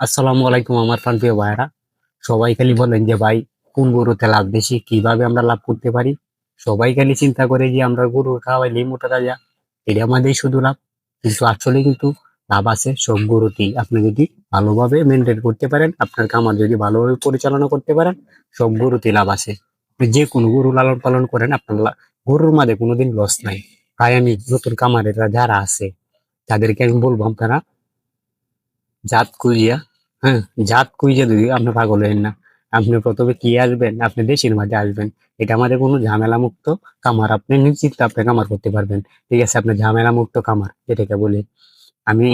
আসসালামু আলাইকুম আমার প্রিয় ভাইরা সবাই খালি বলেন যে, ভাই, কোন গরুতে লাভ বেশি? কীভাবে আমরা লাভ করতে পারি? সবাই খালি চিন্তা করে যে, আমরা গরু খাওয়াইলেই মোটা তাজা এটা আমাদের শুধু লাভ। কিন্তু আসলে কিন্তু লাভ আছে সব গরুতেই। আপনি যদি ভালোভাবে মেনটেন করতে পারেন, আপনার খামার যদি ভালোভাবে পরিচালনা করতে পারেন, সব গরুতেই লাভ আছে। যে কোনো গরু লালন পালন করেন, আপনার গরুর মাঝে কোনোদিন লস নাই। তাই আমি নতুন খামারেরা যারা আছে, তাদেরকে আমি বলব আপনারা, জাত কুইয়া হ্যাঁ জাত কুইজা যদি আপনি পাগল হবেন না। আপনি প্রথমে কি আসবেন? আপনি দেশের মাঝে আসবেন। এটা আমাদের কোনো ঝামেলা মুক্ত খামার আপনি নিশ্চিত আপনি কামার করতে পারবেন। ঠিক আছে, আপনি ঝামেলা মুক্ত খামার যেটাকে বলি। আমি,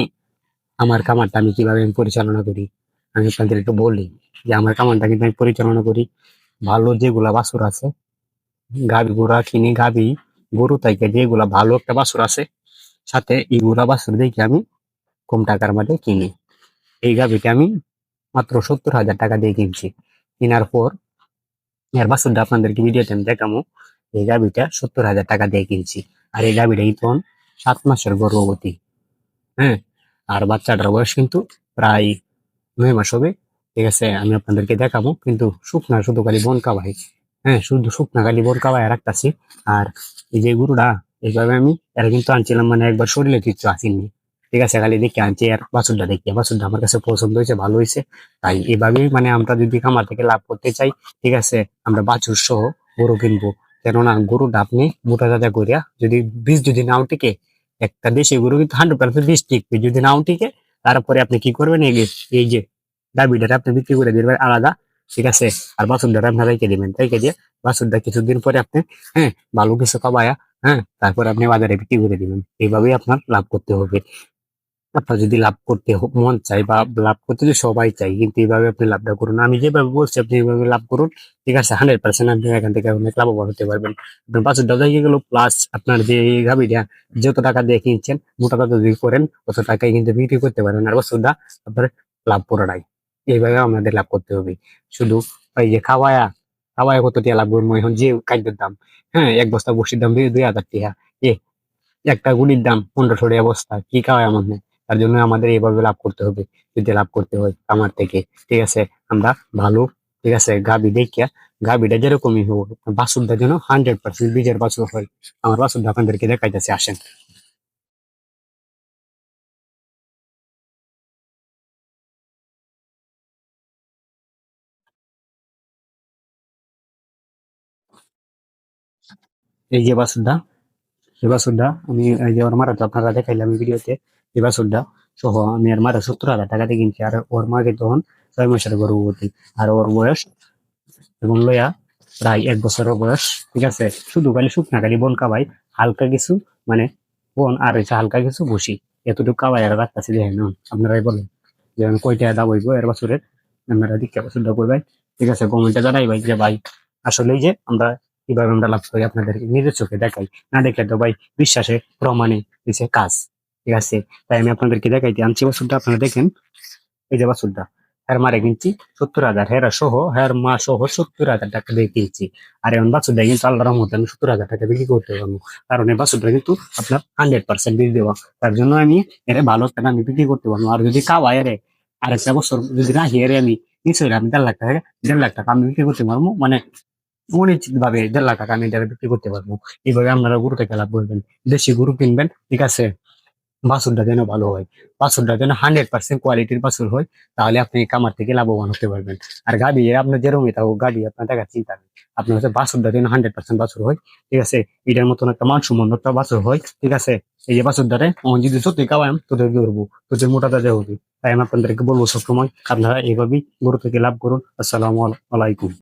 আমার কামারটা আমি কীভাবে আমি পরিচালনা করি? আমি আপনাদের একটু বলি যে আমার কামারটা কিন্তু আমি পরিচালনা করি। ভালো যেগুলা বাছুর আছে গাভি গোড়া কিনি গাভি গরু তাইকে যেগুলা ভালো একটা বাছুর আছে, সাথে এইগুলা বাছুর দেখে আমি কম টাকার মধ্যে কিনি। এই গাভিটা আমি মাত্র সত্তর হাজার টাকা দিয়ে কিনছি। কেনার পর এর বাছুরটা আপনাদেরকে ভিডিওতে আমি দেখাবো এই গাভিটা সত্তর হাজার টাকা দিয়ে কিনছি। আর এই গাভিটা ইতন সাত মাসের গর্ভবতী। হ্যাঁ আর বাচ্চাটার বয়স কিন্তু প্রায় নয় মাস হবে। ঠিক আছে, আমি আপনাদেরকে দেখাবো কিন্তু শুকনা শুধু খালি বন কাবাই হ্যাঁ শুধু শুকনা খালি বন কাবাই রাখতেছি। আর এই যে গরুটা, এইভাবে আমি, এরা কিন্তু আনছিলাম মানে একবার শরীরে কিছু আসেনি। ঠিক আছে, খালি দেখে আনছি আর বাছুরটা দেখি। বাছুরটা আমার কাছে পছন্দ হয়েছে, ভালো হয়েছে। তাই এভাবেই মানে আমরা যদি খামার থেকে লাভ করতে চাই, ঠিক আছে, আমরা বাছুর সহ গরু কিনবো। কেননা গরুটা আপনি মোটা তাজা করিয়া যদি বীজ যদি নাও টিকে, একটা দেশি গরু কিন্তু হান্ড্রেড পার্সেন্ট বীজ টিকবে। যদি নাও টিকে, তারপরে আপনি কি করবেন? এই এই যে ডাবিটা আপনি বিক্রি করে দিবেন আলাদা, ঠিক আছে? আর বাছুরটা আপনি রেখে দিবেন। রেখে দিয়ে বাছুরটা কিছুদিন পরে আপনি হ্যাঁ ভালো কিছু খাবায়া হ্যাঁ তারপর আপনি বাজারে বিক্রি করে দিবেন। এইভাবেই আপনার লাভ করতে হবে। আপনার যদি লাভ করতে মন চাই বা লাভ করতে যদি সবাই চাই কিন্তু এইভাবে আপনি লাভটা করুন আমি যেভাবে বলছি, আপনি এইভাবে লাভ করুন, ঠিক আছে? হান্ড্রেড পার্সেন্ট আপনি এখান থেকে অনেক লাভবান হতে পারবেন। আপনার পাঁচশো টাকা গেল প্লাস আপনার যে গাভিটা যত টাকা দিয়ে কিনছেন, মোটা টাকা যদি করেন, অত টাকায় কিন্তু বিক্রি করতে পারবেন আর বস্তুটা আপনার লাভ পুরোটাই এইভাবে আমাদের লাভ করতে হবে। শুধু ওই যে খাওয়ায়া, খাওয়ায় কত টাকা লাভ করব এখন যে খাদ্যের দাম। হ্যাঁ এক বস্তা বসির দাম দুই হাজার টিয়া এ, একটা গুলির দাম, পনেরোশো টাকা বস্তা। কি খাওয়ায় নেই তার জন্য আমাদের এইভাবে লাভ করতে হবে, যদি লাভ করতে হয় আমার থেকে। ঠিক আছে, আমরা ভালো, ঠিক আছে গাবি দেখিয়া গাবিটা যেরকমই হোক বাসুরটা যেন হান্ড্রেড পার্সেন্ট বীজের বাছুর হয়। আমার বাসুরটা আপনাদেরকে দেখাইতেছে, আসেন। এই যে বাসুরটা এই বাসুরটা আমি, এই যে ওর মারা তো আপনারা দেখাইলাম ভিডিওতে। এই বাসুরটা সহ, আমি আর মারা সত্তর হাজার টাকাতে কিনছি, আর ওর মাকে তখন ছয় মাসের গর্ভবতী, আর ওর বয়স এবং লয়া প্রায় এক বছরের বয়স, ঠিক আছে? শুধু খালি শুকনা, খালি বন কাবাই হালকা কিছু মানে বন আর হচ্ছে হালকা কিছু বসি এতটুকু কাবাই আর রাখতেছি দেখেন আপনারাই বলেন। যে আমি কয়টা দাম হইব এর বছরের আপনারা দীক্ষা বছরটা কইবাই ঠিক আছে? কমেন্টে জানাই ভাই যে ভাই আসলেই যে আমরা কীভাবে আমরা লাভ করি আপনাদেরকে নিজের চোখে দেখাই, না দেখলে তো ভাই বিশ্বাসে প্রমাণে দিছে কাজ। ঠিক আছে? তাই আমি আপনাদেরকে দেখাইতে আনছি বছরটা, আপনারা দেখেন। এই যে বাছুরটা, হের মারে কিনছি, সত্তর হাজার, হেরা সহ, হের মা সহ সত্তর হাজার টাকা দিয়ে কিনছি। আর এখন বাছুরটা কিন্তু আল্লাহর মধ্যে আমি সত্তর হাজার টাকা বিক্রি করতে পারব। কারণ এই বাছুরটা কিন্তু আপনার হান্ড্রেড পার্সেন্ট বিক্রি দেওয়া। তার জন্য আমি এর ভালো টাকা আমি বিক্রি করতে পারব। আর যদি খাওয়াই আর একটা বছর যদি রাখি এরে আমি নিশ্চয়ই আমি দেড় লাখ টাকা, দেড় লাখ টাকা আমি বিক্রি করতে পারব। মানে অনিশ্চিত ভাবে দেড় লাখ টাকা আমি বিক্রি করতে পারব। এইভাবে আপনারা গরু থেকে লাভ করবেন। দেশি গরু কিনবেন, ঠিক আছে? বাছুরটা যেন ভালো হয় বাছুরটা যেন হান্ড্রেড পার্সেন্ট কোয়ালিটির বাছুর হয়, তাহলে আপনি কামার থেকে লাভবান হতে পারবেন। আর গাড়ি আপনার যেরকমই থাকুক গাবি আপনার টাকা চিন্তা নেই। আপনার হচ্ছে বাছুরটা যেন হান্ড্রেড পার্সেন্ট বাছুর হয়, ঠিক আছে? এটার মতন একটা মান সম্মান একটা বাছুর হয়, ঠিক আছে? এই যে বাছুরটারে আমার যদি সত্যি খাওয়াম তোদের করব তোদের মোটা তাজা হবে। তাই আমি আপনাদেরকে বলব সবসময়, আপনারা এইভাবেই গরু থেকে লাভ করুন। আসসালামু আলাইকুম।